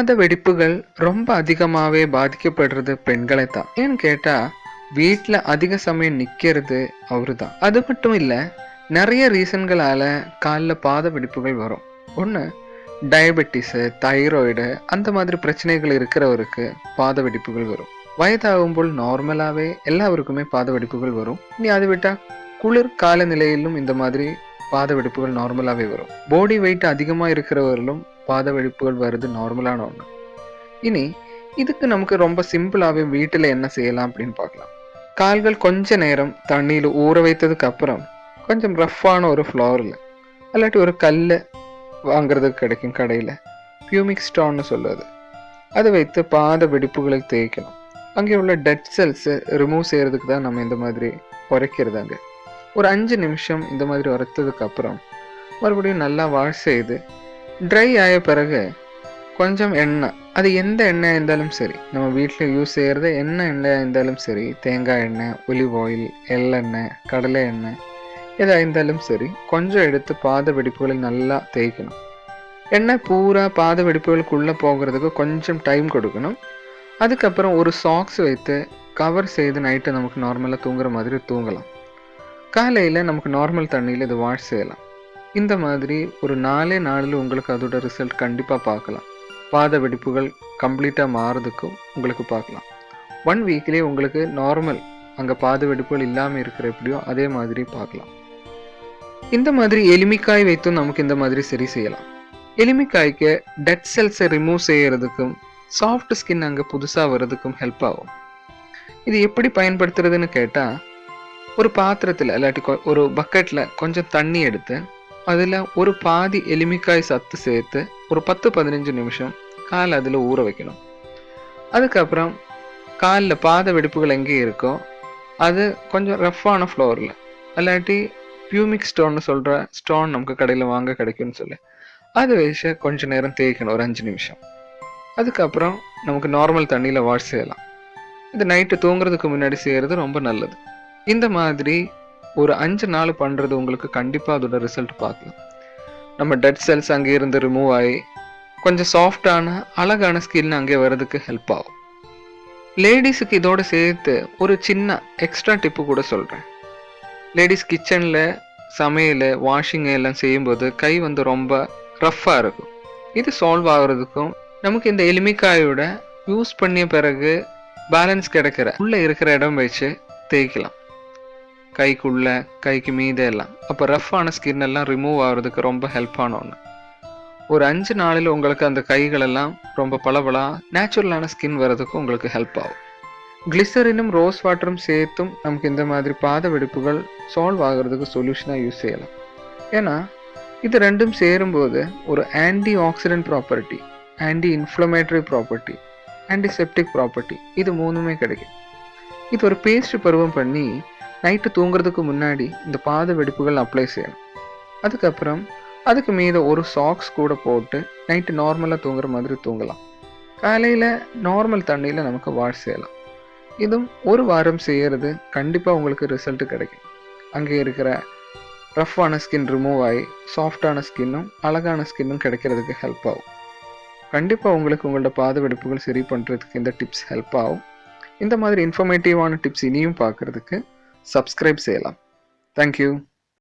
பாத வெடிப்புகள் ரொம்ப அதிகமாகவே பாதிக்கப்படுறது பெண்களை தான் ஏன்னு கேட்டால் வீட்டில் அதிக சமயம் நிற்கிறது அவரு தான் அது மட்டும் இல்லை நிறைய ரீசன்களால் காலில் பாத வெடிப்புகள் வரும். ஒன்று டயபெட்டிஸு தைராய்டு அந்த மாதிரி பிரச்சனைகள் இருக்கிறவருக்கு பாத வெடிப்புகள் வரும். வயதாகும்போல் நார்மலாகவே எல்லாருக்குமே பாத வெடிப்புகள் வரும். இனி அதை விட்டால் குளிர் காலநிலையிலும் இந்த மாதிரி பாத வெடிப்புகள் நார்மலாகவே வரும். பாடி வெயிட் அதிகமாக இருக்கிறவர்களும் பாத வெடிப்புகள் வருது நார்மலான ஒன்று இனி இதுக்கு நமக்கு ரொம்ப சிம்பிளாகவே வீட்டில் என்ன செய்யலாம் அப்படின்னு பார்க்கலாம். கால்கள் கொஞ்ச நேரம் தண்ணியில் ஊற வைத்ததுக்கு அப்புறம் கொஞ்சம் ரஃப்பான ஒரு ஃப்ளோரில் இல்லாட்டி ஒரு கல் வாங்குறதுக்கு கிடைக்கும் கடையில் பியூமிக் ஸ்டான்னு சொல்லுவது. அதை வைத்து பாத வெடிப்புகளை தேய்க்கணும். அங்கே உள்ள டெட் செல்ஸை ரிமூவ் செய்கிறதுக்கு தான் நம்ம இந்த மாதிரி உரைக்கிறதாங்க ஒரு அஞ்சு நிமிஷம் இந்த மாதிரி உரைத்ததுக்கு அப்புறம் மறுபடியும் நல்லா வாஷ் செய்து ட்ரை ஆய பிறகு கொஞ்சம் எண்ணெய் அது எந்த எண்ணெயாக இருந்தாலும் சரி நம்ம வீட்டில் யூஸ் செய்கிறது என்ன எண்ணெயாக இருந்தாலும் சரி தேங்காய் எண்ணெய் ஒலிவ் ஆயில் எள்ளெண்ணெய் கடலை எண்ணெய் எதாக இருந்தாலும் சரி கொஞ்சம் எடுத்து பாத வெடிப்புகளை நல்லா தேய்க்கணும். எண்ணெய் பூரா பாத வெடிப்புகளுக்குள்ளே போகிறதுக்கு கொஞ்சம் டைம் கொடுக்கணும். அதுக்கப்புறம் ஒரு சாக்ஸ் வைத்து கவர் செய்து நைட்டு நமக்கு நார்மலாக தூங்குற மாதிரி தூங்கலாம். காலையில் நமக்கு நார்மல் தண்ணியில் இது வாஷ் செய்யலாம். இந்த மாதிரி ஒரு நாலே நாளில் உங்களுக்கு அதோட ரிசல்ட் கண்டிப்பாக பார்க்கலாம். பாத வெடிப்புகள் கம்ப்ளீட்டாக மாறதுக்கும் உங்களுக்கு பார்க்கலாம். ஒன் வீக்லேயே உங்களுக்கு நார்மல் அங்கே பாத வெடிப்புகள் இல்லாமல் இருக்கிற எப்படியோ அதே மாதிரி பார்க்கலாம். இந்த மாதிரி எலுமிக்காய் வைத்தும் நமக்கு இந்த மாதிரி சரி செய்யலாம். எலுமிக்காய்க்கு டெட் செல்ஸை ரிமூவ் செய்யறதுக்கும் சாஃப்ட் ஸ்கின் அங்கே புதுசாக வர்றதுக்கும் ஹெல்ப் ஆகும். இது எப்படி பயன்படுத்துறதுன்னு கேட்டால் ஒரு பாத்திரத்தில் இல்லாட்டி ஒரு பக்கெட்டில் கொஞ்சம் தண்ணி எடுத்து அதில் ஒரு பாதி எலுமிக்காய் சத்து சேர்த்து ஒரு பத்து பதினஞ்சு நிமிஷம் கால் அதில் ஊற வைக்கணும். அதுக்கப்புறம் காலில் பாத வெடிப்புகள் எங்கே இருக்கோ அது கொஞ்சம் ரஃப்பான ஃப்ளோரில் இல்லாட்டி பியூமிக் ஸ்டோன்னு சொல்கிற ஸ்டோன் நமக்கு கடையில் வாங்க கிடைக்கும்னு சொல்லி. அதை வச்சு கொஞ்சம் நேரம் தேய்க்கணும் ஒரு அஞ்சு நிமிஷம். அதுக்கப்புறம் நமக்கு நார்மல் தண்ணியில் வாஷ் செய்யலாம். இது நைட்டு தூங்குறதுக்கு முன்னாடி செய்கிறது ரொம்ப நல்லது. இந்த மாதிரி ஒரு அஞ்சு நாள் பண்ணுறது உங்களுக்கு கண்டிப்பாக அதோட ரிசல்ட் பார்க்கலாம். நம்ம டெட் செல்ஸ் அங்கே இருந்து ரிமூவ் ஆகி கொஞ்சம் சாஃப்டான அழகான ஸ்கின் அங்கே வர்றதுக்கு ஹெல்ப் ஆகும். லேடிஸுக்கு இதோட சேர்த்து ஒரு சின்ன எக்ஸ்ட்ரா டிப்பு கூட சொல்கிறேன் லேடிஸ் கிச்சனில் சமையல் வாஷிங் எல்லாம் செய்யும்போது கை வந்து ரொம்ப ரஃப்பாக இருக்கும். இது சால்வ் ஆகிறதுக்கும் நமக்கு இந்த எலுமிக்காயோட யூஸ் பண்ணிய பிறகு பேலன்ஸ் கிடைக்கிற உள்ளே இருக்கிற இடம் வச்சு தேய்க்கலாம். கைக்குள்ளே கைக்கு மீதே எல்லாம். அப்போ ரஃப்பான ஸ்கின் எல்லாம் ரிமூவ் ஆகுறதுக்கு ரொம்ப ஹெல்ப்பான ஒன்று ஒரு அஞ்சு நாளில் உங்களுக்கு அந்த கைகளெல்லாம் ரொம்ப பளபளாக நேச்சுரலான ஸ்கின் வர்றதுக்கு உங்களுக்கு ஹெல்ப் ஆகும். கிளிசரினும் ரோஸ் வாட்டரும் சேர்த்தும் நமக்கு இந்த மாதிரி பாத வெடிப்புகள் சால்வ் ஆகிறதுக்கு சொல்யூஷனாக யூஸ் செய்யலாம். ஏன்னா இது ரெண்டும் சேரும்போது ஒரு anti oxidant property anti inflammatory property antiseptic property இது மூணுமே கிடைக்கும். இது ஒரு பேஸ்ட் பருவம் பண்ணி நைட்டு தூங்குறதுக்கு முன்னாடி இந்த பாத வெடிப்புகள் அப்ளை செய்யணும். அதுக்கப்புறம் அதுக்கு மீத ஒரு சாக்ஸ் கூட போட்டு நைட்டு நார்மலாக தூங்குற மாதிரி தூங்கலாம். காலையில் நார்மல் தண்ணியில் நமக்கு வாஷ் செய்யலாம். இதுவும் ஒரு வாரம் செய்யறது கண்டிப்பாக உங்களுக்கு ரிசல்ட் கிடைக்கும். அங்கே இருக்கிற ரஃப்பான ஸ்கின் ரிமூவ் ஆகி சாஃப்டான ஸ்கின்னும் அழகான ஸ்கின்னும் கிடைக்கிறதுக்கு ஹெல்ப் ஆகும். கண்டிப்பாக உங்களுக்கு உங்களோட பாத வெடிப்புகள் சரி பண்ணுறதுக்கு இந்த டிப்ஸ் ஹெல்ப் ஆகும். இந்த மாதிரி இன்ஃபர்மேட்டிவான டிப்ஸ் இனியும் பார்க்குறதுக்கு சப்ஸ்கிரைப் செய்யலாம் தேங்க்யூ